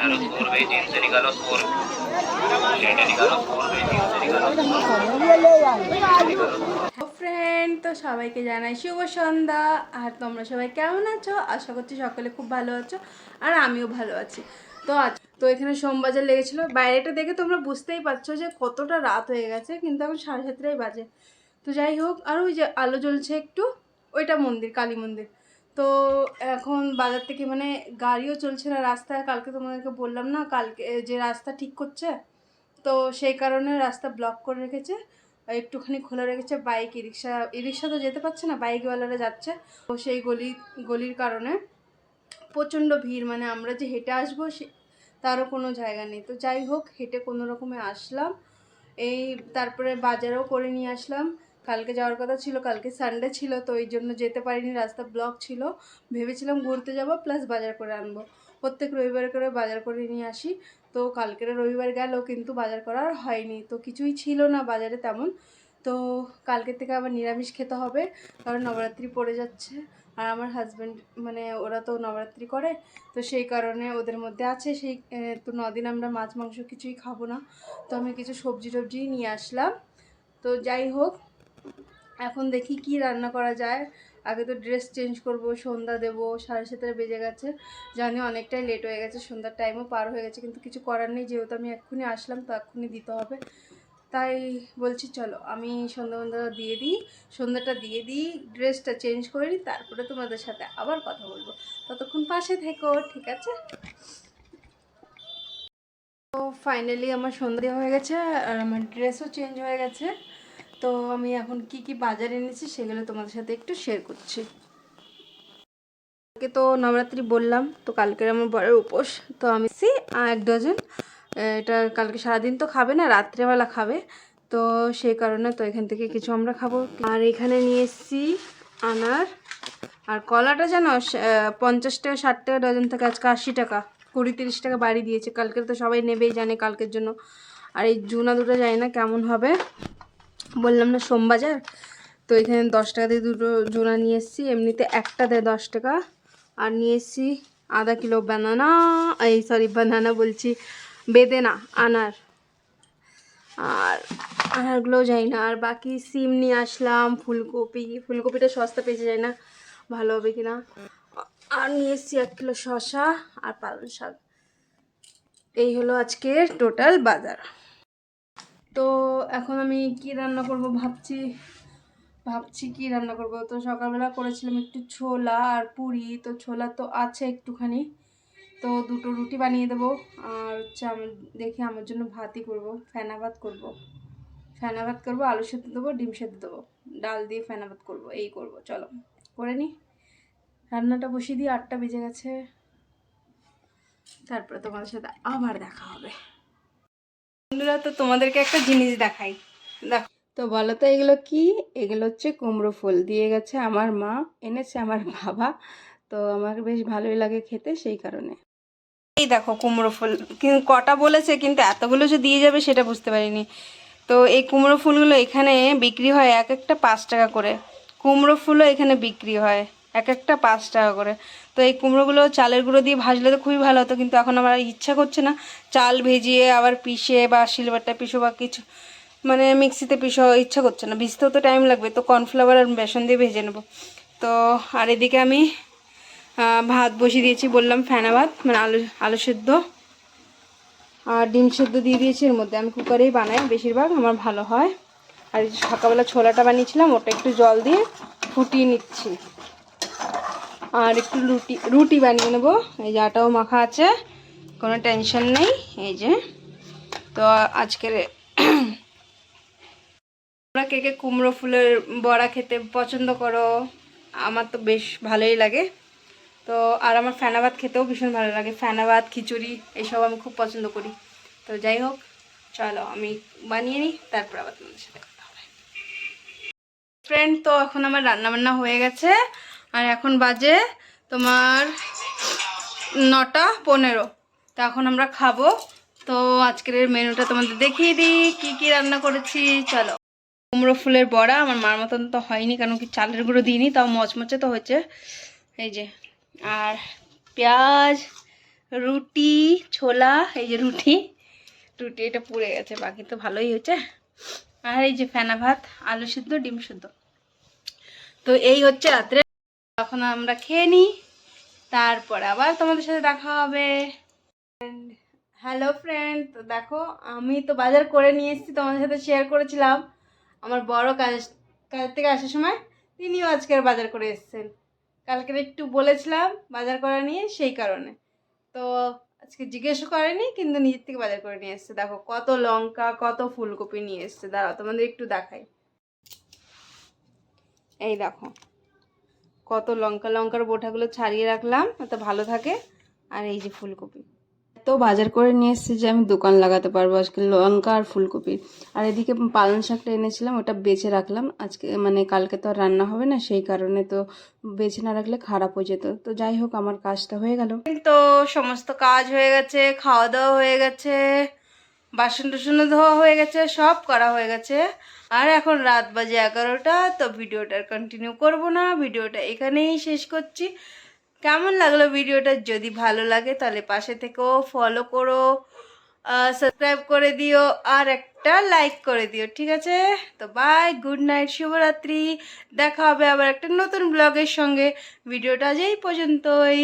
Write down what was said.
निकालो सौ रुपये जीन से निकालो सौ रुपये शर्ट निकालो सौ रुपये जीन से निकालो ফ্রেন্ড তো সবাইকে জানাই শুভ সন্ধ্যা আর তোমরা সবাই কেমন আছো আশা করছি সকলে খুব ভালো আছো আর আমিও ভালো আছি তো আজ তো এখানে সোমবাজার লেগেছিল বাইরেটা দেখে তোমরা বুঝতেই পারছো যে কতটা রাত হয়ে গেছে কিন্তু এখন সাড়ে সাতটাই বাজে তো যাই হোক আর ওই যে আলো জ্বলছে একটু ওইটা মন্দির কালী মন্দির তো এখন বাজার থেকে মানে গাড়িও চলছে না রাস্তায়, কালকে তোমাদেরকে বললাম না, কালকে যে রাস্তা ঠিক করছে, তো সেই কারণে রাস্তা ব্লক করে রেখেছে একটুখানি খোলা রেখেছে বাইক ই রিক্সা ই রিক্সা তো যেতে পারছে না বাইকওয়ালারা যাচ্ছে, তো সেই গলি, গলির কারণে প্রচণ্ড ভিড় মানে আমরা যে হেঁটে আসব সে, তারও কোনো জায়গা নেই, তো যাই হোক, হেঁটে কোনো রকমে আসলাম, এই তারপরে বাজারও করে নিয়ে আসলাম কালকে যাওয়ার কথা ছিল, কালকে সানডে ছিল, তো ওই জন্য যেতে পারিনি, রাস্তা ব্লক ছিল। ভেবেছিলাম ঘুরতে যাব প্লাস বাজার করে আনব। প্রত্যেক রবিবার করে বাজার করে নিয়ে আসি। তো কালকের রবিবার গেল, কিন্তু বাজার করা আর হয়নি। তো কিছুই ছিল না বাজারে তেমন। তো কালকের থেকে আবার নিরামিষ খেতে হবে, কারণ নবরাত্রি পড়ে যাচ্ছে। আর আমার হাজব্যান্ড মানে ওরা তো নবরাত্রি করে, তো সেই কারণে ওদের মধ্যে আছে সেই তো নদিন আমরা মাছ, মাংস কিছুই খাব না। তো আমি কিছু সবজি টবজি নিয়ে আসলাম। তো যাই হোক এখন দেখি কি রান্না করা যায়। আগে তো ড্রেস চেঞ্জ করব, সন্ধ্যা দেবো, সাড়ে সাতটা বেজে গেছে। জানি অনেকটাই লেট হয়ে গেছে, সন্ধ্যার টাইমও পার হয়ে গেছে, কিন্তু কিছু করার নেই, যেহেতু আমি এক্ষুনি আসলাম, তো এক্ষুনি দিতে হবে। তাই বলছি চলো, আমি সন্ধ্যা বন্ধা দিয়ে দিই, সন্ধ্যাটা দিয়ে দিই ড্রেসটা চেঞ্জ করে নিই, তারপরে তোমাদের সাথে আবার কথা বলব। ততক্ষণ পাশে থেকো, ঠিক আছে? তো ফাইনালি আমার সন্ধ্যা হয়ে গেছে, আর আমার ড্রেসও চেঞ্জ হয়ে গেছে। তো আমি এখন কি কি বাজারে এনেছি সেগুলো তোমাদের সাথে একটু শেয়ার করছি। কালকে তো নবরাত্রি বললাম, তো কালকের আমার বড়ের উপোস, তো আমি সি এক ডজন এটা কালকে সারাদিন তো খাবে না, রাত্রেবেলা খাবে, তো সেই কারণে তো এখান থেকে কিছু আমরা খাব। আর এখানে নিয়ে এসেছি আনার, আর কলাটা যেন পঞ্চাশ টাকা, ষাট টাকা ডজন থেকে, আজকে আশি টাকা, কুড়ি, তিরিশ টাকা বাড়ি দিয়েছে, কালকের তো সবাই নেবেই জানে কালকের জন্য। আর এই জুনা দুটো জানি না কেমন হবে। বললাম না, সোমবাজার? তো এখানে দশ টাকা দিয়ে দুটো জোড়া নিয়ে এসেছি, এমনিতে একটা দেয় দশ টাকা। আর নিয়ে এসেছি আধা কিলো বানানা এই সরি বানানা বলছি, বেদেনা, আনার। আর আনারগুলোও যাই না, আর বাকি সিম নিয়ে আসলাম, ফুলকপি। ফুলকপিটা সস্তা পেয়েছে যায় না, ভালো হবে কিনা। আর নিয়ে এসেছি এক কিলো শসা আর পালং শাক। এই হলো আজকের টোটাল বাজার। এখন আমি কি রান্না করব ভাবছি ভাবছি কি রান্না করব। তো সকালবেলা করেছিলাম একটু ছোলা আর পুরি, তো ছোলা তো আছে একটুখানি। তো দুটো রুটি বানিয়ে দেবো আর হচ্ছে আমার দেখি আমার জন্য ভাতই করব, ফেনা ভাত করব। ফেনা ভাত করব আলু সেদ্ধ দেবো, ডিম সেদ্ধ দেবো। ডাল দিয়ে ফেনা ভাত করব, এই করব, চলো। করে নি? রান্নাটা বসিয়ে দিয়ে আটটা বেজে গেছে। তারপরে তোমাদের সাথে আবার দেখা হবে। বন্ধুরা, তো তোমাদেরকে একটা জিনিস দেখাই। দেখ। তো বলো তো, এগুলো কি? এগুলো হচ্ছে কুমড়ো ফুল। দিয়ে গেছে আমার মা, এনেছে আমার বাবা। তো আমার বেশ ভালোই লাগে খেতে সেই কারণে। এই দেখো কুমড়ো ফুল। কটা বলেছে, কিন্তু এতগুলো যে দিয়ে যাবে সেটা বুঝতে পারিনি। তো এই কুমড়ো ফুলগুলো এখানে বিক্রি হয় এক একটা পাঁচ টাকা করে। কুমড়ো ফুলও এখানে বিক্রি হয়। এক একটা পাঁচ টাকা করে। তো এই কুমড়োগুলো চালের গুঁড়ো দিয়ে ভাজলে তো খুবই ভালো হতো, কিন্তু এখন আমার ইচ্ছা করছে না। চাল ভেজিয়ে আবার পিষে বা সিলভারটা পিষো বা কিছু মানে মিক্সিতে পিষো, ইচ্ছা করছে না। ভিজতেও তো টাইম লাগবে, তো কর্নফ্লাওয়ার আর বেসন দিয়ে ভেজে নেব। তো আর এদিকে আমি ভাত বসিয়ে দিয়েছি, বললাম ফেনা ভাত মানে আলু আলু সেদ্ধ। আর ডিম সেদ্ধ দিয়ে দিয়েছি এর মধ্যে। আমি কুকারেই বানাই, বেশিরভাগ আমার ভালো হয়। আর সকালবেলা ছোলাটা বানিয়েছিলাম, ওটা একটু জল দিয়ে ফুটিয়ে নিচ্ছি। আর একটু রুটি রুটি বানিয়ে নেব। এই যে আটাও মাখা আছে, কোনো টেনশন নেই। এই যে, তো আজকের তোমরা কে কে কুমড়ো ফুলের বড়া খেতে পছন্দ করো? আমার তো বেশ ভালোই লাগে। তো আর আমার ভাত খেতেও ভীষণ ভালো লাগে। ভাত খিচুড়ি, এসব আমি খুব পছন্দ করি। তো যাই হোক, চলো আমি বানিয়ে নিই, তারপর আবার তোমাদের সাথে কথা হবে। ফ্রেন্ড তো এখন আমার রান্না বান্না হয়ে গেছে। আর এখন বাজে তোমার নটা পনেরো। তো এখন আমরা খাব। তো আজকের মেনুটা তোমাদের দেখিয়ে দিই, কি কি রান্না করেছি, চলো। কুমড়ো ফুলের বড়া, আমার মার মতন তো হয়নি, কারণ কি চালের গুঁড়ো দিইনি, তাও মচমচে তো হয়েছে। এই যে, আর পেঁয়াজ, রুটি, ছোলা, এই যে রুটি। রুটি এটা পুড়ে গেছে, বাকি তো ভালোই হয়েছে। আর এই যে ফেনা ভাত, আলু সিদ্ধ, ডিম সিদ্ধ। তো এই হচ্ছে রাত্রে এখন আমরা খেয়ে নিই। তারপর আবার তোমাদের সাথে দেখা হবে। হ্যালো ফ্রেন্ড তো দেখো, আমি তো বাজার করে নিয়ে এসেছি, তোমাদের সাথে শেয়ার করেছিলাম। আমার বড় কাজ কাজ থেকে আসার সময় তিনিও আজকের বাজার করে এসেছেন। কালকে একটু বলেছিলাম বাজার করা নিয়ে, সেই কারণে। তো আজকে জিজ্ঞেসও করেনি, কিন্তু নিজের থেকে বাজার করে নিয়ে এসছে। দেখো, কত লঙ্কা, কত ফুলকপি নিয়ে এসছে। দাঁড়াও, তোমাদের একটু দেখাই। এই দেখো কত লঙ্কা লঙ্কার বোটাগুলো ছাড়িয়ে রাখলাম এত ভালো থাকে। আর এই যে ফুলকপি। তো বাজার করে নিয়ে এসেছি যে আমি দোকান লাগাতে পারব আজকে লঙ্কা আর ফুলকপির আর এদিকে পালং শাকটা এনেছিলাম, ওটা বেছে রাখলাম। আজকে মানে কালকে তো আর রান্না হবে না, সেই কারণে তো বেছে না রাখলে খারাপ হয়ে যেত। তো যাই হোক, আমার কাজটা হয়ে গেল। তো সমস্ত কাজ হয়ে গেছে, খাওয়া দাওয়া হয়ে গেছে। বাসন টাসন ধোয়া হয়ে গেছে, সব করা হয়ে গেছে। আর এখন রাত বাজে এগারোটা, তো ভিডিওটা কন্টিনিউ করব না। ভিডিওটা এখানেই শেষ করছি। কেমন লাগল ভিডিওটা? যদি ভালো লাগে তাহলে পাশে থেকেও ফলো করো সাবস্ক্রাইব করে দিও, আর একটা লাইক করে দিও, ঠিক আছে? তো বাই গুড নাইট শুভরাত্রি। দেখা হবে আবার একটা নতুন ব্লগের সঙ্গে। ভিডিওটা আজ এই পর্যন্তই।